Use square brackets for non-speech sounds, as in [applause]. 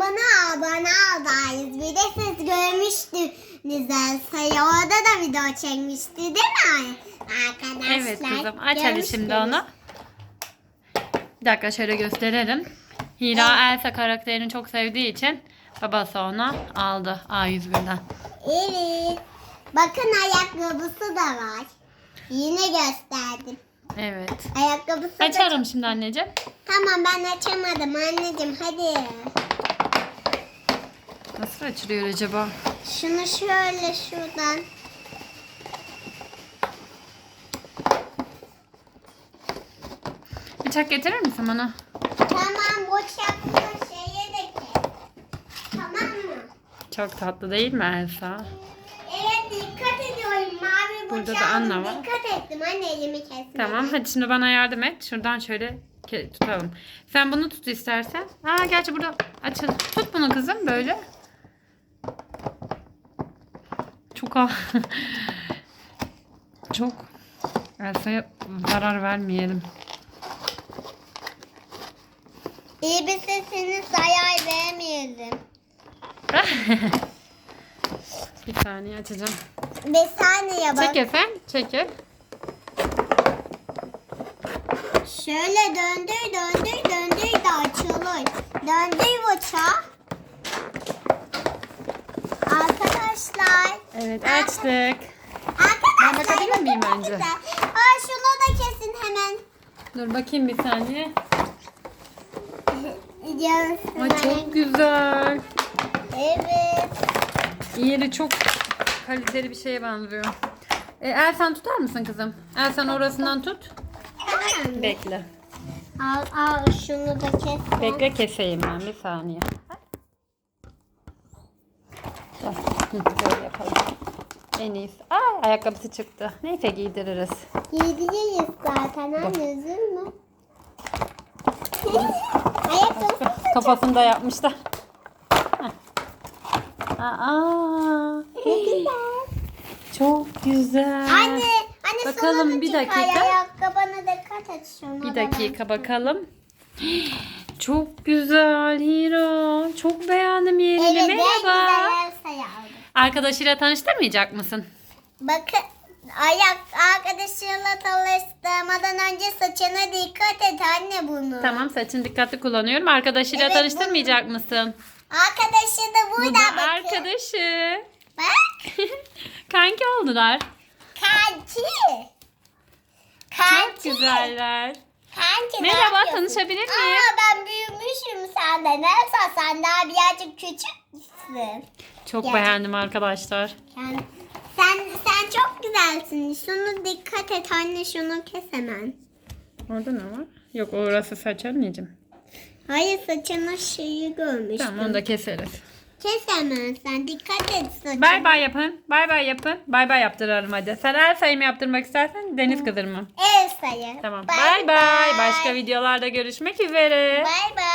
bana abone oldayız. Bir de siz görmüştünüz Elsa'yı. Orada da video çekmişti değil mi arkadaşlar? Evet kızım. Aç hadi şimdi onu. Bir dakika şöyle gösterelim. Hira Elsa karakterini çok sevdiği için babası onu aldı A101'den. Evet. Bakın ayakkabısı da var. Yine gösterdim. Evet. Ayakkabısı da Açarım şimdi anneciğim. Tamam ben açamadım anneciğim hadi. Nasıl açılıyor acaba? Şunu şöyle şuradan. Bıçak getirir misin bana? Tamam bıçaklı şeye de kes. Tamam mı? Çok tatlı değil mi Elsa? Evet dikkat ediyorum mavi Burada da Anna var. dikkat ettim anne elimi kesme. Tamam hadi şimdi bana yardım et. Şuradan şöyle ke- tutalım. Sen bunu tut istersen. Aa gerçi burada açıl. Tut bunu kızım böyle. Çok a- [laughs] Çok Elsa'ya zarar vermeyelim. İyi bir sesini sayar vermeyelim. [laughs] Bir saniye açacağım. Bir saniye bak. Çekil sen. Çekil. Şöyle döndür döndür döndür de açılır. Döndür bıçağı. Arkadaşlar. Evet açtık. Arkadaşlar. Ben bakabilir miyim bakın önce? güzel. Aa şunu da kesin hemen. Dur bakayım bir saniye. Ay çok güzel. Evet. Yeri çok kaliteli bir şeye benziyor. E, Elsen tutar mısın kızım? Elsen orasından tut. Bekle. Al al şunu da kes. Bekle keseyim ben bir saniye. Dur, hı, Böyle yapalım. En iyisi. Ay ayakkabısı çıktı. Neyse giydiririz. Yediyeyiz zaten anne üzülme. Ayakkabı. Kafasını da yapmışlar. Aa, Ne güzel. çok güzel. Anne, anne Bakalım, bir dakika. Ayakkabına dikkat et şunu. Bir da dakika bakalım. Çok güzel Hiro. Çok beğendim yerini. Evet, Merhaba. Arkadaşıyla tanıştırmayacak mısın? Bakın ayak arkadaşıyla tanıştırmadan önce saçına dikkat et anne bunu. Tamam saçını dikkatli kullanıyorum. Arkadaşıyla Evet, tanıştırmayacak mısın? Arkadaşı da burada Bu da bakın. arkadaşı. Bak. [laughs] Kanki oldular. Kanki. Çok Kanki. güzeller. Kanki ne Merhaba, yapıyorsun? tanışabilir miyim? Aa ben büyümüşüm senden. Elsa sen daha birazcık küçüksün. Çok Gerçek- beğendim arkadaşlar. Yani sen sen çok güzelsin. Şunu dikkat et anne şunu kes hemen. Orada ne var? Yok orası saç anneciğim. Hayır saçının şeyi görmüştüm. Tamam onu da keseriz. Kes hemen sen dikkat et saçına. Bay bay yapın. Bay bay yapın. Bay bay yaptıralım hadi. Sen el sayımı yaptırmak istersen deniz kızır mı? Elsa'yı. Tamam. Bay bay. Başka videolarda görüşmek üzere. Bay bay.